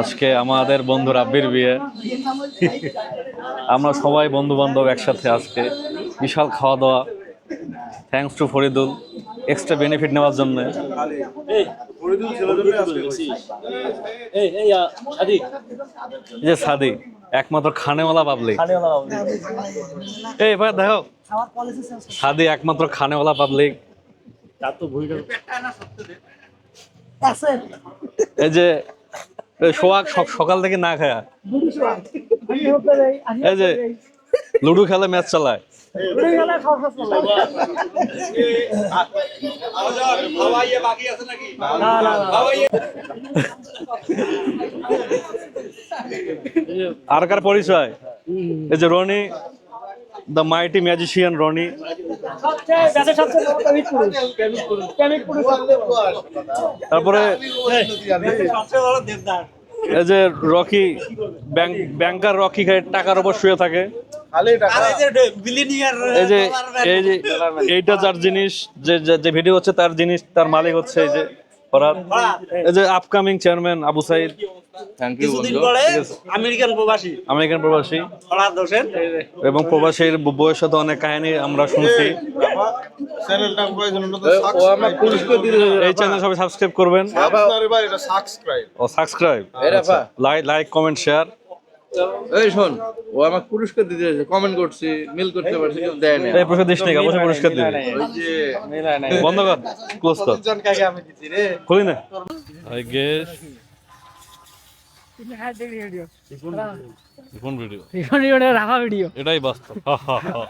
আজকে আমাদের বন্ধু রাব্বির বিয়ে। আমরা সবাই বন্ধু বান্ধব একসাথে আজকে বিশাল খাওয়া দাওয়া thanks to Faridul extra benefit নেওয়ার জন্য। যে সাদি একমাত্র খানেওয়ালা পাবলি এই ভাই দেখো। সাদি একমাত্র খানেওয়ালা পাবলিক। এই যে সোয়াক সকাল থেকে না খায়। এই যে লুডো খেলে ম্যাচ চালায়। আর কার পরিচয়? এই যে Roni the mighty magician Roni. তারপরে এই যে রকি ব্যাংকার রকি টাকার উপর শুয়ে থাকে। এইটা যার জিনিস যে ভিডিও হচ্ছে তার জিনিস তার মালিক হচ্ছে এই যে ফরাদ। এই যে upcoming chairman Abu Sayeed. Thank you American প্রবাসী। আমেরিকান প্রবাসী। ফরাদ হোসেন। এবং প্রবাসীর ব- বইয়ের সাথে অনেক কাহিনী আমরা শুনছি। এই চ্যানেল সবাই সাবস্ক্রাইব করবেন। ও subscribe like like comment share এই শোন ও আমাকে পুরস্কার দিতে এসেছে কমেন্ট করছি মিল করতে পারছি কিন্তু দেয় না এই পুরস্কার দিস না অবশ্যই পুরস্কার দিবি। ওই যে বন্ধ কর ক্লোজ কর। জন কাকে আমি দিছি রে? খুলি না। আই গেস কোন ভিডিও রাখা ভিডিও এটাই বাস্তব। হা হা হা।